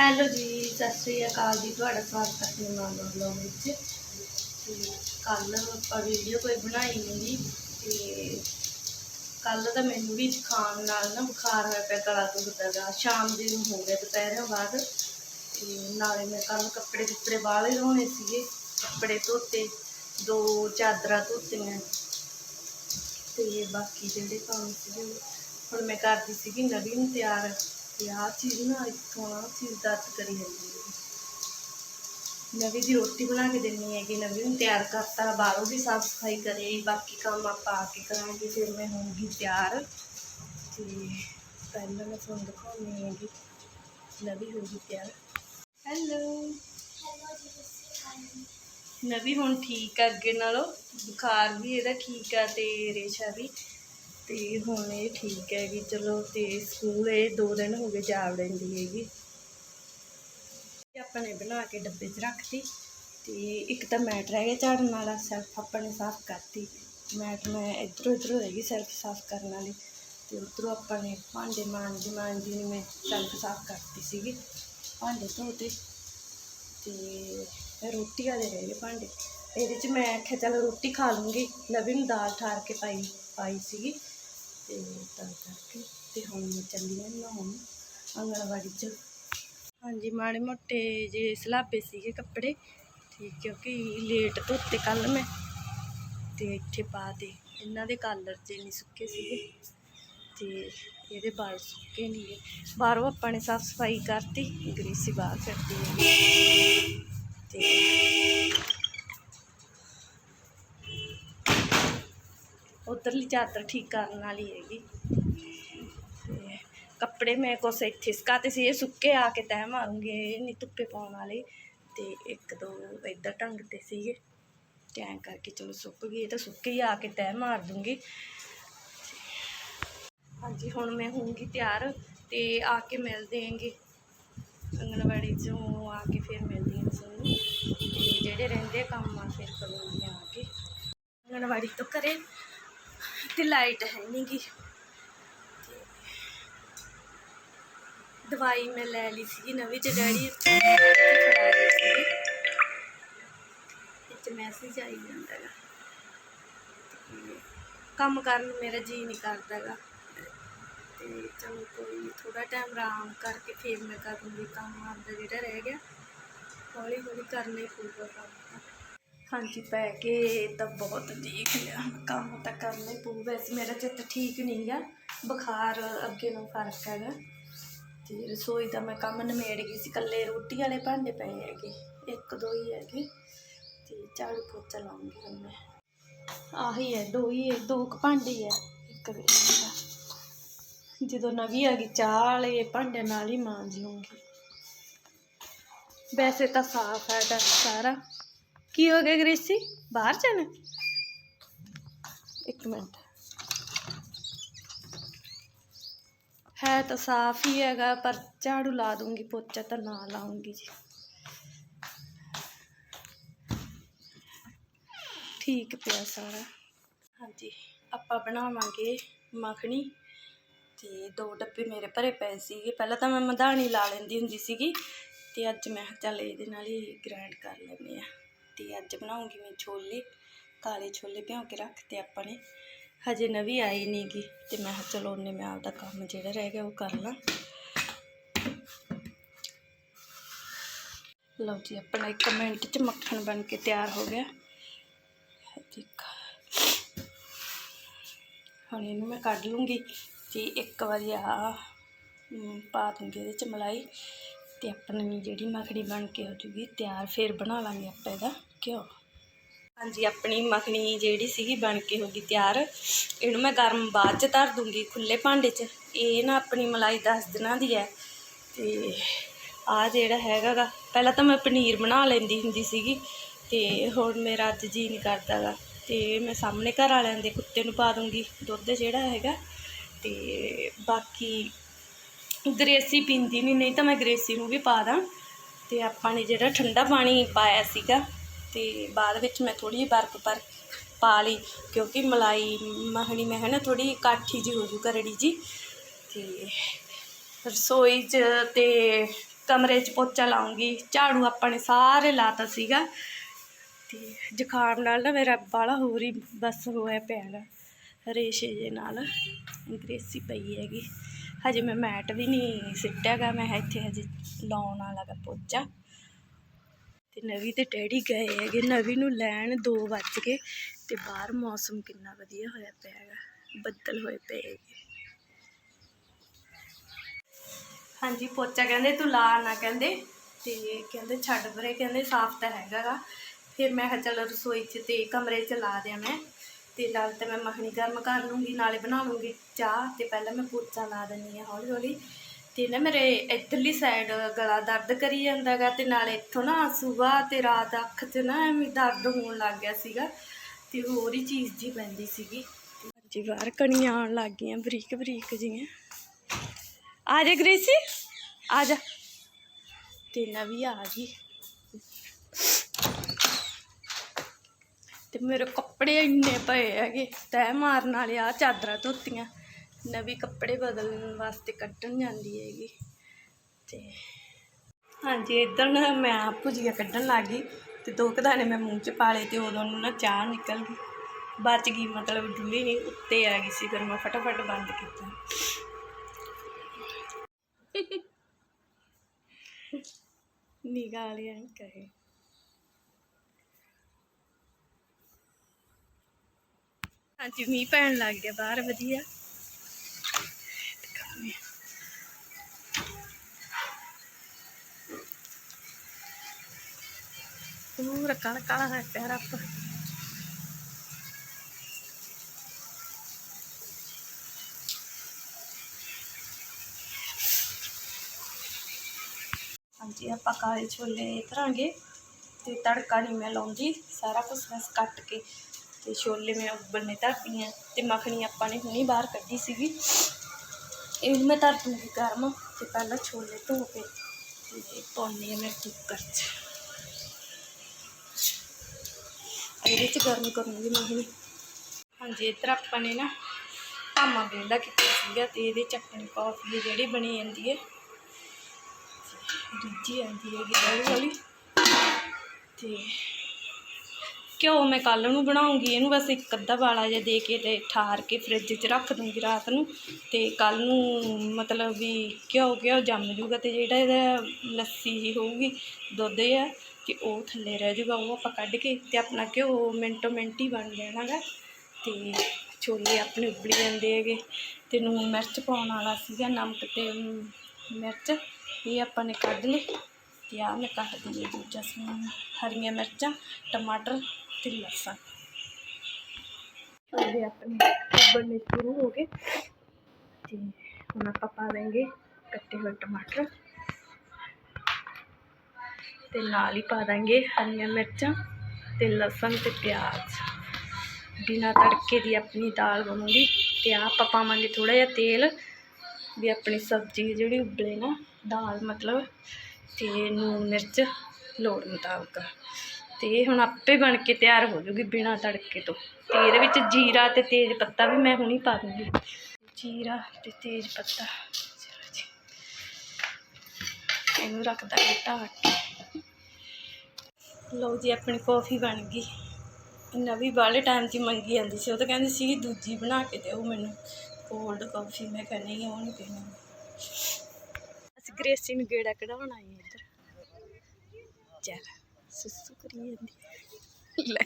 Hello ਜੀ, ਸਤਿ ਸ੍ਰੀ ਅਕਾਲ ਜੀ। ਤੁਹਾਡਾ ਸਵਾਗਤ ਹੈ ਆਪਣੇ ਮਾਂ ਬਲੌਗ ਵਿੱਚ। ਤੇ ਕੱਲ ਆਪਾਂ ਵੀਡੀਓ ਕੋਈ ਬਣਾਈ ਨਹੀਂ ਤੇ ਕੱਲ ਤਾਂ ਮੈਨੂੰ ਵੀ ਖਾਣ ਨਾਲ ਨਾ ਬੁਖਾਰ ਹੋਇਆ ਪਿਆ, ਗਲਾ ਦੁਖਦਾ ਗਾ। ਸ਼ਾਮ ਦੇ ਨੂੰ ਹੋ ਗਿਆ ਦੁਪਹਿਰਾਂ ਬਾਅਦ। ਤੇ ਨਾਲੇ ਮੈਂ ਕੱਲ ਕੱਪੜੇ ਕੁੱਪੜੇ ਬਾਹਲੇ ਧੋਣੇ ਸੀਗੇ। ਕੱਪੜੇ ਧੋਤੇ, ਦੋ ਚਾਦਰਾਂ ਧੋਤੀਆਂ। ਤੇ ਬਾਕੀ ਜਿਹੜੇ ਕੰਮ ਸੀਗੇ, ਹੁਣ ਮੈਂ ਕਰਦੀ ਸੀਗੀ ਨਵੀਂ ਨੂੰ ਤਿਆਰ। ਤੇ ਆਹ ਚੀਜ਼ ਨਾ ਇੱਥੋਂ ਆਹ ਚੀਜ਼ ਦਰਦ ਕਰੀ ਜਾਂਦੀ ਹੈ। ਨਵੀਂ ਦੀ ਰੋਟੀ ਬਣਾ ਕੇ ਦੇਣੀ ਹੈਗੀ ਨਵੀਂ ਨੂੰ ਤਿਆਰ ਕਰਤਾ, ਬਾਹਰੋਂ ਵੀ ਸਾਫ਼ ਸਫ਼ਾਈ ਕਰੇ, ਬਾਕੀ ਕੰਮ ਆਪਾਂ ਆ ਕੇ ਕਰਾਂਗੇ, ਫਿਰ ਮੈਂ ਹੋਊਂਗੀ ਤਿਆਰ। ਤੇ ਪਹਿਲਾਂ ਮੈਂ ਤੁਹਾਨੂੰ ਦਿਖਾਉਣੀ ਹੈਗੀ ਨਵੀਂ ਹੋ ਗਈ ਤਿਆਰ। ਹੈਲੋ। ਨਵੀਂ ਹੁਣ ਠੀਕ ਆ, ਅੱਗੇ ਨਾਲੋਂ ਬੁਖਾਰ ਵੀ ਇਹਦਾ ਠੀਕ ਆ ਤੇ ਰੇਸ਼ਾ ਵੀ। ਤੇ ਹੁਣ ਇਹ ਠੀਕ ਹੈਗੀ ਚਲੋ ਤੇ ਸਕੂਲ ਇਹ ਦੋ ਦਿਨ ਹੋ ਗਏ ਜਾ ਵੜਦੀ ਹੈਗੀ। ਆਪਾਂ ਨੇ ਬਣਾ ਕੇ ਡੱਬੇ 'ਚ ਰੱਖਤੀ ਤੇ ਇੱਕ ਤਾਂ ਮੈਟ ਰਹਿ ਗਿਆ ਝਾੜਨ ਵਾਲਾ, ਸੈਲਫ ਆਪਾਂ ਨੇ ਸਾਫ਼ ਕਰਤੀ। ਮੈਟ ਮੈਂ ਇੱਧਰੋਂ ਇੱਧਰੋਂ ਰਹਿ ਗਈ ਸੈਲਫ ਸਾਫ਼ ਕਰਨ ਵਾਲੀ ਤੇ ਉੱਧਰੋਂ ਆਪਾਂ ਨੇ ਭਾਂਡੇ ਮਾਂਜਦੀ ਮਾਂਜੀ ਨੇ ਮੈਂ ਸੈਲਫ ਸਾਫ਼ ਕਰਤੀ ਸੀਗੀ ਭਾਂਡੇ ਧੋਤੇ ਤੇ ਇਹ ਰੋਟੀ ਵਾਲੇ ਰਹਿ ਗਏ ਭਾਂਡੇ। ਇਹਦੇ 'ਚ ਮੈਂ ਆਖਿਆ ਚੱਲ ਰੋਟੀ ਖਾ ਲੂੰਗੀ। ਨਵੀਂ ਦਾਲ ਠਾਰ ਕੇ ਪਾਈ ਪਾਈ ਸੀਗੀ। ਤੇ ਤਾਂ ਕਰਕੇ ਤੇ ਹੁਣ ਮੈਂ ਚੱਲੀ ਹਾਂ ਨਹਾਉਣ, ਆਂਗਣਵਾੜੀ 'ਚ। ਹਾਂਜੀ, ਮਾੜੇ ਮੋਟੇ ਜੇ ਸਲਾਬੇ ਸੀਗੇ ਕੱਪੜੇ, ਤੇ ਕਿਉਂਕਿ ਲੇਟ ਧੋਤੇ ਕੱਲ ਮੈਂ, ਤੇ ਇੱਥੇ ਪਾ ਦੇ ਇਹਨਾਂ ਦੇ ਕਾਲਰ ਜੇ ਨਹੀਂ ਸੁੱਕੇ ਸੀਗੇ, ਤੇ ਇਹਦੇ ਬਾਲ ਸੁੱਕੇ ਨਹੀਂ ਗੇ। ਬਾਹਰੋਂ ਆਪਾਂ ਨੇ ਸਾਫ਼ ਸਫ਼ਾਈ ਕਰਤੀ, ਗਰੀਸੀ ਬਾਹਰ ਫਿਰਦੀ ਤੇ ਉਧਰਲੀ ਚਾਦਰ ਠੀਕ ਕਰਨ ਵਾਲੀ ਹੈਗੀ ਤੇ ਕੱਪੜੇ ਮੈਂ ਕੁਛ ਇੱਥੇ ਸੁਕਾਤੇ ਸੀ ਇਹ ਸੁੱਕੇ ਆ ਕੇ ਤੈਅ ਮਾਰੂੰਗੇ ਇਹ ਨਹੀਂ ਧੁੱਪੇ ਪਾਉਣ ਵਾਲੇ ਤੇ ਇੱਕ ਦੋ ਇੱਧਰ ਢੰਗ ਤੇ ਸੀਗੇ ਤੇ ਐਂ ਕਰਕੇ ਚਲੋ ਸੁੱਕ ਗਏ ਇਹ ਤਾਂ ਸੁੱਕੇ ਹੀ ਆ ਕੇ ਤੈਅ ਮਾਰ ਦੂੰਗੀ ਹਾਂਜੀ ਹੁਣ ਮੈਂ ਹੋਊਂਗੀ ਤਿਆਰ ਤੇ ਆ ਕੇ ਮਿਲਦੇ ਆਂਗੇ ਅੰਗਣਵਾੜੀ ਚੋਂ ਆ ਕੇ ਫਿਰ ਮਿਲਦੀ ਹਾਂ ਤੁਹਾਨੂੰ ਤੇ ਜਿਹੜੇ ਰਹਿੰਦੇ ਕੰਮ ਆ ਫਿਰ ਕਰੂੰਗੀ ਆ ਕੇ ਅੰਗਣਵਾੜੀ ਤੋਂ ਘਰੇ ਤੇ ਲਾਈਟ ਹੈ ਨੀ ਗੀ ਤੇ ਦਵਾਈ ਮੈਂ ਲੈ ਲਈ ਸੀਗੀ ਨਵੀਂ ਤੇ ਡੈਡੀ ਇੱਥੇ ਫੜਾ ਰਹੇ ਸੀਗੇ ਇੱਥੇ ਮੈਸੇਜ ਆਈ ਜਾਂਦਾ ਗਾ ਤੇ ਕੰਮ ਕਰਨ ਨੂੰ ਮੇਰਾ ਜੀ ਨਹੀਂ ਕਰਦਾਗਾ ਤੇ ਚਲੋ ਕੋਈ ਨਹੀਂ ਥੋੜਾ ਟਾਈਮ ਆਰਾਮ ਕਰਕੇ ਫਿਰ ਮੈਂ ਕਰੂੰਗੀ ਕੰਮ ਆਪਦਾ ਜਿਹੜਾ ਰਹਿ ਗਿਆ ਹੌਲੀ ਹੌਲੀ ਕਰਨਾ ਹੀ ਪਊਗਾ ਕੰਮ ਤਾਂ। ਹਾਂਜੀ, ਪੈ ਕੇ ਤਾਂ ਬਹੁਤ ਦੇਖ ਲਿਆ। ਕੰਮ ਤਾਂ ਕਰਨਾ ਹੀ ਪਊ। ਵੈਸੇ ਮੇਰਾ ਚਿੱਤ ਠੀਕ ਨਹੀਂ ਗਾ ਬੁਖਾਰ ਅੱਗੇ ਨੂੰ ਫ਼ਰਕ ਹੈਗਾ। ਤੇ ਰਸੋਈ ਦਾ ਮੈਂ ਕੰਮ ਨਿਮੇੜ ਗਈ ਸੀ। ਇਕੱਲੇ ਰੋਟੀ ਵਾਲੇ ਭਾਂਡੇ ਪਏ ਹੈਗੇ। ਇੱਕ, ਦੋ ਹੀ ਹੈਗੇ। ਤੇ ਝਾੜੂ ਪੋਚਾ ਲਾਉਂਗੀ ਹੁਣ ਮੈਂ। ਆਹੀ ਹੈ, ਦੋ ਹੀ ਹੈ, ਦੋ ਕੁ ਭਾਂਡੇ ਹੈ ਇੱਕ ਵੇਲੇ ਜਦੋਂ ਨਵੀਂ ਆ ਗਈ, ਚਾਹ ਵਾਲੇ ਭਾਂਡਿਆਂ ਨਾਲ ਹੀ ਮਾਂਜ ਲੂੰਗੀ। ਵੈਸੇ ਤਾਂ ਸਾਫ਼ ਹੈ ਤਾਂ ਸਾਰਾ। ਕੀ ਹੋ ਗਿਆ ਗ੍ਰੇਸੀ? ਬਾਹਰ ਜਾਣਾ? ਇੱਕ ਮਿੰਟ। ਹੈ ਤਾਂ ਸਾਫ਼ ਹੀ ਹੈਗਾ, ਪਰ ਝਾੜੂ ਲਾ ਦੂੰਗੀ, ਪੋਚਾ ਤਾਂ ਨਾ ਲਾਉਂਗੀ ਜੀ। ਠੀਕ ਪਿਆ ਸਾਰਾ। ਹਾਂਜੀ, ਆਪਾਂ ਬਣਾਵਾਂਗੇ ਮੱਖਣੀ ਤੇ ਦੋ ਡੱਬੇ ਮੇਰੇ ਭਰੇ ਪਏ ਸੀਗੇ। ਪਹਿਲਾਂ ਤਾਂ ਮੈਂ ਮਧਾਣੀ ਲਾ ਲੈਂਦੀ ਹੁੰਦੀ ਸੀਗੀ ਤੇ ਅੱਜ ਮੈਂ ਚੱਲ ਇਹਦੇ ਨਾਲ ਹੀ ਗ੍ਰਾਈਂਡ ਕਰ ਲੈਂਦੇ ਆ ਤੇ ਅੱਜ ਬਣਾਉਂਗੀ ਮੈਂ ਛੋਲੇ, ਕਾਲੇ ਛੋਲੇ ਭਿਉਂ ਕੇ ਰੱਖਤੇ ਆਪਾਂ ਨੇ ਹਜੇ ਨਵੀਂ ਆਈ ਨਹੀਂਗੀ ਤੇ ਮੈਂ ਕਿਹਾ ਚਲੋ ਉਹਨੇ ਮੈਂ ਆਪਦਾ ਕੰਮ ਜਿਹੜਾ ਰਹਿ ਗਿਆ ਉਹ ਕਰ ਲਾਂ। ਲਓ ਜੀ, ਆਪਣਾ ਇੱਕ ਮਿੰਟ ਚ ਮੱਖਣ ਬਣ ਕੇ ਤਿਆਰ ਹੋ ਗਿਆ। ਠੀਕ ਹੁਣ ਇਹਨੂੰ ਮੈਂ ਕੱਢ ਲੂੰਗੀ ਤੇ ਇੱਕ ਵਾਰੀ ਆ ਪਾ ਦੂੰਗੀ ਇਹਦੇ ਚ ਮਲਾਈ ਤੇ ਆਪਣੀ ਜਿਹੜੀ ਮੱਖਣੀ ਬਣ ਕੇ ਹੋ ਜੂਗੀ ਤਿਆਰ, ਫਿਰ ਬਣਾ ਲਾਂਗੇ ਆਪਾਂ ਇਹਦਾ। ਘਿਓ ਹਾਂਜੀ, ਆਪਣੀ ਮੱਖਣੀ ਜਿਹੜੀ ਸੀਗੀ ਬਣ ਕੇ ਹੋ ਗਈ ਤਿਆਰ। ਇਹਨੂੰ ਮੈਂ ਗਰਮ ਬਾਅਦ ਚ ਧਰ ਦੂੰਗੀ ਖੁੱਲੇ ਭਾਂਡੇ 'ਚ। ਇਹ ਨਾ ਆਪਣੀ ਮਲਾਈ 10 ਦਿਨਾਂ ਦੀ ਹੈ ਤੇ ਆ ਜਿਹੜਾ ਹੈਗਾ ਗਾ ਪਹਿਲਾਂ ਤਾਂ ਮੈਂ ਪਨੀਰ ਬਣਾ ਲੈਂਦੀ ਹੁੰਦੀ ਸੀਗੀ, ਤੇ ਹੁਣ ਮੇਰਾ ਅੱਜ ਜੀ ਨਹੀਂ ਕਰਦਾਗਾ। ਤੇ ਮੈਂ ਸਾਹਮਣੇ ਘਰ ਵਾਲਿਆਂ ਦੇ ਕੁੱਤੇ ਨੂੰ ਪਾ ਦੂੰਗੀ ਦੁੱਧ ਜਿਹੜਾ ਹੈਗਾ। ਤੇ ਬਾਕੀ ਗਰੇਸੀ ਪੀਂਦੀ ਨਹੀਂ ਨਹੀਂ ਤਾਂ ਮੈਂ ਗਰੇਸੀ ਨੂੰ ਵੀ ਪਾ ਦਾਂ। ਤੇ ਆਪਾਂ ਨੇ ਜਿਹੜਾ ਠੰਡਾ ਪਾਣੀ ਪਾਇਆ ਸੀਗਾ ਤੇ ਬਾਅਦ ਵਿੱਚ ਮੈਂ ਥੋੜੀ ਜਿਹੀ ਬਰਫ਼ ਪਰ ਪਾ ਲਈ, ਕਿਉਂਕਿ ਮਲਾਈ, ਮੱਖਣੀ ਮੈਂ ਹੈ ਨਾ ਥੋੜੀ ਕਾਠੀ ਜੀ ਹੋ ਜੂ ਕਰੜੀ ਜੀ ਤੇ ਰਸੋਈ 'ਚ ਤੇ ਕਮਰੇ 'ਚ ਪੋਚਾ ਲਾਉਂਗੀ, ਝਾੜੂ ਆਪਾਂ ਨੇ ਸਾਰੇ ਲਾਤਾ ਸੀਗਾ। ਤੇ ਜ਼ੁਕਾਮ ਨਾਲ ਨਾ ਮੇਰਾ ਬਾਲਾ ਹੋਰ ਹੀ ਬਸ ਹੋਇਆ ਪਿਆ ਗਾ, ਰੇਸ਼ੇ ਜੇ ਨਾਲ ਗ੍ਰੇਸੀ ਪਈ ਹੈਗੀ। ਹਜੇ ਮੈਂ ਮੈਟ ਵੀ ਨਹੀਂ ਸਿੱਟਿਆਗਾ ਮੈਂ ਇੱਥੇ ਹਜੇ ਲਾਉਣ ਵਾਲਾ ਗਾ ਪੋਚਾ। ਤੇ ਨਵੀ ਤੇ ਡੈਡੀ ਗਏ ਹੈਗੇ, ਨਵੀ ਨੂੰ ਲੈਣ 2 ਵੱਜ ਕੇ ਤੇ ਬਾਹਰ ਮੌਸਮ ਕਿੰਨਾ ਵਧੀਆ ਹੋਇਆ ਪਿਆ ਹੈਗਾ, ਬੱਦਲ ਹੋਏ ਪਏ ਹੈਗੇ। ਹਾਂਜੀ, ਪੋਚਾ ਕਹਿੰਦੇ ਤੂੰ ਲਾ ਨਾ ਕਹਿੰਦੇ, ਤੇ ਕਹਿੰਦੇ ਛੱਡ ਪਰੇ, ਕਹਿੰਦੇ ਸਾਫ਼ ਤਾਂ ਹੈਗਾ ਗਾ। ਫਿਰ ਮੈਂ ਕਿਹਾ ਚਲੋ ਰਸੋਈ 'ਚ ਤੇ ਕਮਰੇ 'ਚ ਲਾ ਦਿਆਂ ਮੈਂ, ਤੇ ਨਾਲ ਤਾਂ ਮੈਂ ਮੱਖਣੀ ਗਰਮ ਕਰ ਲੂੰਗੀ, ਨਾਲੇ ਬਣਾ ਲੂੰਗੀ ਚਾਹ, ਤੇ ਪਹਿਲਾਂ ਮੈਂ ਪੋਚਾ ਲਾ ਦਿੰਦੀ ਹਾਂ ਹੌਲੀ ਹੌਲੀ ਤੇ ਨਾ ਮੇਰੇ ਇੱਧਰਲੀ ਸਾਈਡ ਗਲਾ ਦਰਦ ਕਰੀ ਜਾਂਦਾ ਗਾ ਤੇ ਨਾਲੇ ਇੱਥੋਂ ਨਾ ਸਵੇਰ ਤੇ ਰਾਤ ਅੱਖ 'ਚ ਨਾ ਐਵੇਂ ਦਰਦ ਹੋਣ ਲੱਗ ਗਿਆ ਸੀਗਾ ਤੇ ਹੋਰ ਹੀ ਚੀਜ਼ ਜੀ ਪੈਂਦੀ ਸੀਗੀ। ਜੀ ਬਾਹਰ ਕਣੀਆਂ ਆਉਣ ਲੱਗ ਗਈਆਂ ਬਰੀਕ ਬਰੀਕ ਜੀਆਂ ਆ ਜਾ ਗ੍ਰੇਸੀ, ਆ ਜਾ। ਤੇ ਨਾ ਵੀ ਆ ਗਈ। ਤੇ ਮੇਰੇ ਕੱਪੜੇ ਇੰਨੇ ਪਏ ਹੈਗੇ, ਤੈਅ ਮਾਰਨ ਵਾਲੇ ਆ ਚਾਦਰਾਂ ਧੋਤੀਆਂ। ਨਵੇਂ ਕੱਪੜੇ ਬਦਲਣ ਵਾਸਤੇ ਕੱਢਣ ਜਾਂਦੀ ਹੈਗੀ। ਤੇ ਹਾਂਜੀ, ਇੱਧਰ ਨਾ ਮੈਂ ਆਪ ਭੁਜੀਆ ਕੱਢਣ ਲੱਗ ਗਈ ਤੇ ਦੋ ਕੁ ਦਾਣੇ ਮੈਂ ਮੂੰਹ 'ਚ ਪਾ ਲਏ ਤੇ ਉਦੋਂ ਨੂੰ ਨਾ ਚਾਹ ਨਿਕਲ ਗਈ। ਬਚ ਗਈ ਮਤਲਬ ਡੁੱਲੀ ਨਹੀਂ, ਉੱਤੇ ਆ ਗਈ ਸੀ, ਫਿਰ ਮੈਂ ਫਟਾਫਟ ਬੰਦ ਕੀਤਾ। ਨਿਗਾਹ ਕਹੇ। ਹਾਂਜੀ, ਮੀਂਹ ਪੈਣ ਲੱਗ ਗਿਆ, ਬਾਹਰ ਵਧੀਆ। ਪੂਰਾ ਕਾਲਾ ਕਾਲਾ ਹੈ ਪਿਆਰਾ ਆਪਾਂ ਹਾਂਜੀ ਆਪਾਂ ਕਾਲੇ ਛੋਲੇ ਧਰਾਂਗੇ ਤੇ ਤੜਕਾ ਨਹੀਂ ਮੈਂ ਲਾਉਂਦੀ ਸਾਰਾ ਕੁਝ ਬਸ ਕੱਟ ਕੇ ਤੇ ਛੋਲੇ ਮੈਂ ਉਬਲਨੇ ਧਰਤੀਆਂ ਤੇ ਮੱਖਣੀ ਆਪਾਂ ਨੇ ਹੁਣੀ ਬਾਹਰ ਕੱਢੀ ਸੀਗੀ ਇਹਨੂੰ ਮੈਂ ਧਰ ਦੂੰਗੀ ਗਰਮ ਤੇ ਪਹਿਲਾਂ ਛੋਲੇ ਧੋ ਕੇ ਤੇ ਪਾਉਣੀ ਆ ਮੈਂ ਕੁੱਕਰ 'ਚ ਇਹਦੇ 'ਚ ਗਰਮ ਕਰੂੰਗੀ ਮੱਖਣੀ ਹਾਂਜੀ ਇੱਧਰ ਆਪਾਂ ਨੇ ਨਾ ਧਾਮਾ ਵਿਹਲਾ ਕੀਤਾ ਸੀਗਾ ਤੇ ਇਹਦੇ ਚ ਆਪਣੀ ਕੌਫੀ ਜਿਹੜੀ ਬਣੀ ਜਾਂਦੀ ਹੈ, ਦੂਜੀ ਆਂਦੀ ਹੈਗੀ ਹੌਲੀ ਹੌਲੀ ਤੇ ਘਿਓ ਮੈਂ ਕੱਲ ਨੂੰ ਬਣਾਉਂਗੀ, ਇਹਨੂੰ ਬਸ ਇੱਕ ਅੱਧਾ ਵਾਲਾ ਜਿਹਾ ਦੇ ਕੇ ਤੇ ਠਾਰ ਕੇ ਫ੍ਰਿਜ 'ਚ ਰੱਖ ਦੂੰਗੀ ਰਾਤ ਨੂੰ। ਤੇ ਕੱਲ ਨੂੰ ਮਤਲਬ ਵੀ ਘਿਓ ਘਿਓ ਜੰਮ ਜੂਗਾ ਤੇ ਜਿਹੜਾ ਇਹਦਾ ਲੱਸੀ ਜੀ ਹੋਊਗੀ, ਦੁੱਧ ਹੈ ਤੇ ਉਹ ਥੱਲੇ ਰਹਿ ਜੂਗਾ ਉਹ ਆਪਾਂ ਕੱਢ ਕੇ ਤੇ ਆਪਣਾ ਘਿਓ ਮਿੰਟੋ ਮਿੰਟ ਹੀ ਬਣ ਜਾਣਾ ਗਾ ਤੇ ਛੋਲੇ ਆਪਣੇ ਉਬਲੀ ਜਾਂਦੇ ਹੈਗੇ। ਤੇ ਨੂਨ ਮਿਰਚ ਪਾਉਣ ਵਾਲਾ ਸੀਗਾ, ਨਮਕ ਤੇ ਮਿਰਚ। ਇਹ ਆਪਾਂ ਨੇ ਕੱਢ ਲਏ ਤੇ ਆਹ ਮੈਂ ਕੱਟ ਦਿੰਦੀ ਹਾਂ ਦੂਜਾ ਸਮਾਨ। ਹਰੀਆਂ ਮਿਰਚਾਂ, ਟਮਾਟਰ ਤੇ ਲਸਣ। ਇਹ ਆਪਣੇ ਉਬਲਣੇ ਸ਼ੁਰੂ ਹੋ ਗਏ। ਤੇ ਹੁਣ ਆਪਾਂ ਪਾ ਦੇਂਗੇ ਕੱਟੇ ਹੋਏ ਟਮਾਟਰ। ਤੇ ਨਾਲ ਹੀ ਪਾ ਦਾਂਗੇ ਹਰੀਆਂ ਮਿਰਚਾਂ ਤੇ ਲਸਣ ਤੇ ਪਿਆਜ਼। ਬਿਨਾ ਤੜਕੇ ਦੀ ਆਪਣੀ ਦਾਲ ਬਣੂਗੀ ਤੇ ਆਹ ਆਪਾਂ ਪਾਵਾਂਗੇ ਥੋੜਾ ਜਿਹਾ ਤੇਲ ਵੀ ਆਪਣੀ ਸਬਜ਼ੀ ਜਿਹੜੀ ਉਬਲੇ ਨਾ, ਦਾਲ ਮਤਲਬ ਤੇ ਨੂਨ ਮਿਰਚ ਲੋੜ ਮੁਤਾਬਕ। ਤੇ ਇਹ ਹੁਣ ਆਪੇ ਬਣ ਕੇ ਤਿਆਰ ਹੋ ਜੂਗੀ ਬਿਨਾ ਤੜਕੇ ਤੋਂ। ਤੇ ਇਹਦੇ ਵਿੱਚ ਜੀਰਾ ਤੇ ਤੇਜ ਪੱਤਾ ਵੀ ਮੈਂ ਹੁਣੀ ਪਾ ਦੂੰਗੀ। ਜੀਰਾ ਤੇ ਤੇਜ ਪੱਤਾ। ਚਲੋ ਜੀ। ਇਹਨੂੰ ਰੱਖ ਦਾਂਗੇ ਢੱਕ ਲਓ ਜੀ, ਆਪਣੀ ਕੌਫੀ ਬਣ ਗਈ। ਨਵੀਂ ਬਾਹਲੇ ਟਾਈਮ 'ਚ ਮੰਗੀ ਜਾਂਦੀ ਸੀ। ਉਹ ਤਾਂ ਕਹਿੰਦੀ ਸੀ ਦੂਜੀ ਬਣਾ ਕੇ ਦਿਓ ਮੈਨੂੰ। ਕੋਲਡ ਕੌਫੀ ਮੈਂ ਕਹਿੰਦੀ ਨਹੀਂ, ਉਹ ਨਹੀਂ ਪੀਣੀ। ਅਸੀਂ ਗ੍ਰੇਸੀ ਨੂੰ ਗੇੜਾ ਕਢਾਉਣ ਆਏ ਇੱਧਰ। ਚੱਲ, ਸੁਸੂ ਕਰੀ ਜਾਂਦੀ। ਲੈ।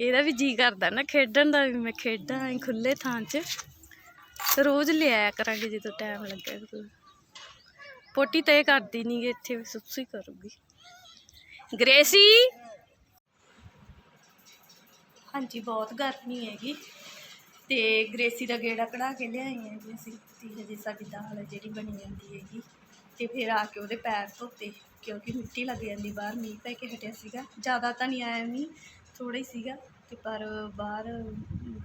ਇਹਦਾ ਵੀ ਜੀ ਕਰਦਾ ਨਾ, ਖੇਡਣ ਦਾ ਵੀ। ਮੈਂ ਖੇਡਾਂ ਐ ਖੁੱਲੇ ਥਾਂ 'ਚ। ਰੋਜ਼ ਲਿਆਇਆ ਕਰਾਂਗੇ ਜਦੋਂ ਟਾਈਮ ਲੱਗਿਆ ਪੋਟੀ ਤੇ ਕਰਦੀ ਨਹੀਂ ਇੱਥੇ ਸੁਸੂ ਕਰੂਗੀ। ਗ੍ਰੇਸੀ? ਹਾਂਜੀ, ਬਹੁਤ ਗਰਮੀ ਹੈਗੀ। ਤੇ ਗ੍ਰੇਸੀ ਦਾ ਗੇੜਾ ਕਢਾ ਕੇ ਲਿਆਈ ਹਾਂ ਜੀ ਅਸੀਂ ਤੇ ਹਜੇ ਸਾਡੀ ਦਾਲ ਜਿਹੜੀ ਬਣੀ ਜਾਂਦੀ ਹੈਗੀ। ਤੇ ਫਿਰ ਆ ਕੇ ਉਹਦੇ ਪੈਰ ਧੋਤੇ, ਕਿਉਂਕਿ ਮਿੱਟੀ ਲੱਗ ਜਾਂਦੀ ਬਾਹਰ, ਮੀਂਹ ਪੈ ਕੇ ਹਟਿਆ ਸੀਗਾ। ਜ਼ਿਆਦਾ ਤਾਂ ਨਹੀਂ ਆਇਆ ਮੀਂਹ ਥੋੜਾ ਹੀ ਸੀਗਾ। ਤੇ ਪਰ ਬਾਹਰ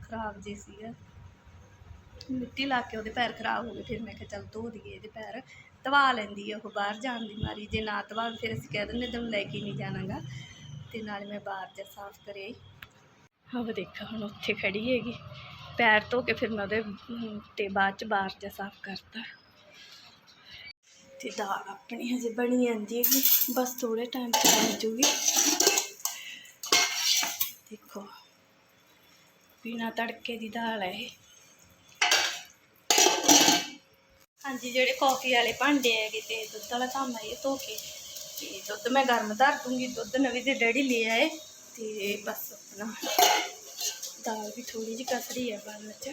ਖਰਾਬ ਜੇ ਸੀਗਾ। ਮਿੱਟੀ ਲਾ ਕੇ ਉਹਦੇ ਪੈਰ ਖਰਾਬ ਹੋ ਗਏ। ਫਿਰ ਮੈਂ ਕਿਹਾ ਚੱਲ ਧੋ ਦਈਏ ਇਹਦੇ ਪੈਰ। ਧਵਾ ਲੈਂਦੀ ਆ ਉਹ ਬਾਹਰ ਜਾਣ ਦੀ ਮਾਰੀ। ਜੇ ਨਾ ਧਵਾ ਫਿਰ ਅਸੀਂ ਕਹਿ ਦਿੰਦੇ ਤੈਨੂੰ ਲੈ ਕੇ ਨਹੀਂ ਜਾਣਾਗਾ। ਤੇ ਨਾਲ ਮੈਂ ਬਾਹਰ ਜਾ ਸਾਫ਼ ਕਰੇ ਹਾਂ ਦੇਖਾ, ਹੁਣ ਉੱਥੇ ਖੜੀ ਹੈਗੀ। ਪੈਰ ਧੋ ਕੇ ਫਿਰ ਮੈਂ ਉਹਦੇ ਤੇ ਬਾਅਦ ਚ ਬਾਹਰ ਜਾ ਸਾਫ਼ ਕਰਤਾ। ਤੇ ਦਾਲ ਆਪਣੀ ਹਜੇ ਬਣੀ ਜਾਂਦੀ ਹੈਗੀ। ਬਸ ਥੋੜੇ ਟਾਈਮ ਚ ਬਣ ਜੂਗੀ। ਦੇਖੋ, ਬਿਨਾ ਤੜਕੇ ਦੀ ਦਾਲ ਹੈ ਇਹ। ਹਾਂਜੀ, ਜਿਹੜੇ ਕਾਫੀ ਵਾਲੇ ਭਾਂਡੇ ਹੈਗੇ ਤੇ ਦੁੱਧ ਵਾਲਾ ਕੰਮ ਹੈ ਇਹ ਧੋ ਕੇ ਤੇ ਦੁੱਧ ਮੈਂ ਗਰਮ ਧਰ ਦੂੰਗੀ, ਦੁੱਧ ਨਵੀਂ ਦੇ ਡੈਡੀ ਲੈ ਆਏ ਤੇ ਬਸ ਆਪਣਾ ਦਾਲ ਵੀ ਥੋੜੀ ਜਿਹੀ ਕਸਰੀ ਹੈ ਬਾਅਦ ਵਿੱਚ।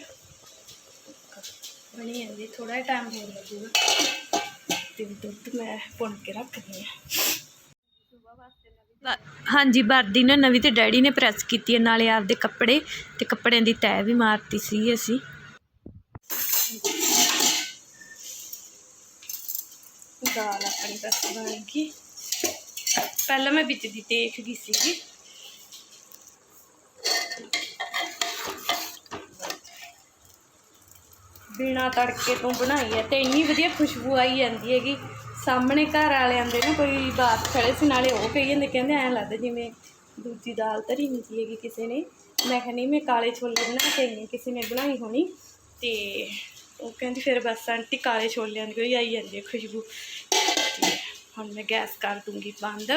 ਬਣੀ ਜਾਂਦੀ ਥੋੜਾ ਟਾਈਮ ਹੋਰ ਲੱਗੂਗਾ। ਤੇ ਦੁੱਧ ਮੈਂ ਪੁਣ ਕੇ ਰੱਖਦੀ ਹਾਂ। ਹਾਂਜੀ, ਵਰਦੀ ਨਾ ਨਵੀਂ ਤੇ ਡੈਡੀ ਨੇ ਪ੍ਰੈਸ ਕੀਤੀ ਹੈ ਨਾਲੇ ਆਪਦੇ ਕੱਪੜੇ ਤੇ ਕੱਪੜਿਆਂ ਦੀ ਤੈਅ ਵੀ ਮਾਰਤੀ ਸੀ ਅਸੀਂ। ਦਾਲ ਆਪਣੀ ਬਸ ਬਣ ਗਈ ਪਹਿਲਾਂ ਮੈਂ ਵਿੱਚ ਦੀ ਦੇਖ ਗਈ ਸੀਗੀ। ਬਿਨਾ ਤੜਕੇ ਤੋਂ ਬਣਾਈ ਹੈ ਤੇ ਇੰਨੀ ਵਧੀਆ ਖੁਸ਼ਬੂ ਆਈ ਜਾਂਦੀ ਹੈਗੀ। ਸਾਹਮਣੇ ਘਰ ਵਾਲਿਆਂ ਦੇ ਨਾ ਕੋਈ ਬਾਤ ਖੜੇ ਸੀ, ਨਾਲੇ ਉਹ ਕਹੀ ਜਾਂਦੇ, ਕਹਿੰਦੇ ਐਂ ਲੱਗਦਾ ਜਿਵੇਂ ਦੂਜੀ ਦਾਲ ਧਰੀ ਹੁੰਦੀ ਹੈਗੀ ਕਿਸੇ ਨੇ। ਮੈਂ ਕਿਹਾ, ਨਹੀਂ, ਮੈਂ ਕਾਲੇ ਛੋਲੇ ਬਣਾ ਕੇ ਕਿਸੇ ਨੇ ਬਣਾਈ ਹੋਣੀ। ਤੇ ਉਹ ਕਹਿੰਦੀ ਫਿਰ ਬਸ ਆਂਟੀ ਕਾਲੇ ਛੋਲਿਆਂ ਦੀ ਕੋਈ ਆਈ ਜਾਂਦੀ ਹੈ ਖੁਸ਼ਬੂ। ਹੁਣ ਮੈਂ ਗੈਸ ਕਰ ਦੂੰਗੀ ਬੰਦ।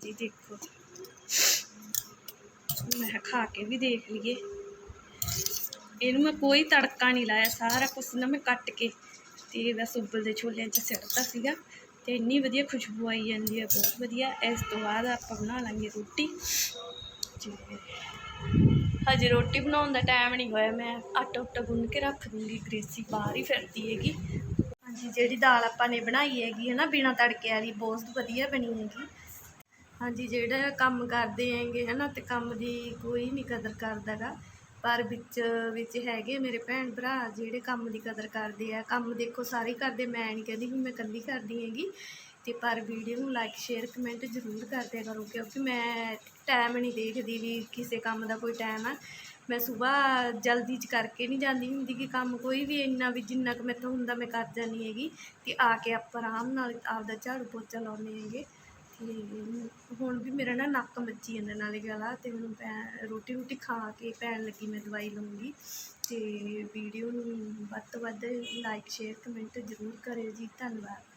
ਜੀ ਦੇਖੋ। ਮੈਂ ਖਾ ਕੇ ਵੀ ਦੇਖ ਲਈਏ। ਇਹਨੂੰ ਮੈਂ ਕੋਈ ਤੜਕਾ ਨਹੀਂ ਲਾਇਆ, ਸਾਰਾ ਕੁਝ ਨਾ ਮੈਂ ਕੱਟ ਕੇ ਤੇ ਬਸ ਉਬਲਦੇ ਛੋਲਿਆਂ 'ਚ ਸਿੱਟਤਾ ਸੀਗਾ ਤੇ ਇੰਨੀ ਵਧੀਆ ਖੁਸ਼ਬੂ ਆਈ ਜਾਂਦੀ ਹੈ ਬਹੁਤ ਵਧੀਆ। ਇਸ ਤੋਂ ਬਾਅਦ ਆਪਾਂ ਬਣਾ ਲਾਂਗੇ ਰੋਟੀ। ਤੇ ਹਜੇ ਰੋਟੀ ਬਣਾਉਣ ਦਾ ਟਾਈਮ ਨਹੀਂ ਹੋਇਆ, ਮੈਂ ਆਟਾ ਉਟਾ ਗੁੰਨ ਕੇ ਰੱਖ ਦੂੰਗੀ, ਗ੍ਰੇਸੀ ਬਾਹਰ ਹੀ ਫਿਰਦੀ ਹੈਗੀ। ਹਾਂਜੀ, ਜਿਹੜੀ ਦਾਲ ਆਪਾਂ ਨੇ ਬਣਾਈ ਹੈਗੀ ਹੈ ਨਾ, ਬਿਨਾਂ ਤੜਕੇ ਵਾਲੀ, ਬਹੁਤ ਵਧੀਆ ਬਣੀ ਹੈਗੀ। ਹਾਂਜੀ, ਜਿਹੜਾ ਕੰਮ ਕਰਦੇ ਹੈਗੇ ਹੈ ਨਾ ਤੇ ਕੰਮ ਦੀ ਕੋਈ ਨਹੀਂ ਕਦਰ ਕਰਦਾਗਾ ਪਰ ਵਿੱਚ ਵਿੱਚ ਹੈਗੇ ਮੇਰੇ ਭੈਣ ਭਰਾ, ਜਿਹੜੇ ਕੰਮ ਦੀ ਕਦਰ ਕਰਦੇ ਆ। ਕੰਮ ਦੇਖੋ, ਸਾਰੇ ਕਰਦੇ, ਮੈਂ ਨਹੀਂ ਕਹਿੰਦੀ ਵੀ ਮੈਂ ਇਕੱਲੀ ਕਰਦੀ ਹੈਗੀ। ਤੇ ਪਰ ਵੀਡੀਓ ਨੂੰ ਲਾਈਕ ਸ਼ੇਅਰ ਕਮੈਂਟ ਜ਼ਰੂਰ ਕਰਦੇ ਕਰੋ, ਕਿਉਂਕਿ ਮੈਂ ਟਾਈਮ ਨਹੀਂ ਦੇਖਦੀ ਵੀ ਕਿਸੇ ਕੰਮ ਦਾ ਕੋਈ ਟਾਈਮ ਆ। ਮੈਂ ਸਵੇਰ ਜਲਦੀ ਚ ਕਰਕੇ ਨਹੀਂ ਜਾਂਦੀ ਹੁੰਦੀ ਕਿ ਕੰਮ ਕੋਈ ਵੀ ਇੰਨਾ ਵੀ ਜਿੰਨਾ ਕੁ ਮੈਥੋਂ ਹੁੰਦਾ ਮੈਂ ਕਰ ਜਾਂਦੀ ਹੈਗੀ। ਤੇ ਆ ਕੇ ਆਪਾਂ ਆਰਾਮ ਨਾਲ ਆਪਦਾ ਝਾੜੂ ਪੋਚਾ ਲਾਉਂਦੇ ਹੈਗੇ। ਤੇ ਹੁਣ ਵੀ ਮੇਰਾ ਨਾ ਨੱਕ ਮੱਚੀ ਜਾਂਦਾ ਨਾਲੇ ਗਲਾ ਤੇ ਹੁਣ ਪੈ ਰੋਟੀ ਰੋਟੀ ਖਾ ਕੇ ਪੈਣ ਲੱਗੀ ਮੈਂ ਦਵਾਈ ਲਵਾਂਗੀ ਤੇ ਵੀਡੀਓ ਨੂੰ ਵੱਧ ਤੋਂ ਵੱਧ ਲਾਈਕ ਸ਼ੇਅਰ ਕਮੈਂਟ ਜ਼ਰੂਰ ਕਰਿਓ ਜੀ। ਧੰਨਵਾਦ।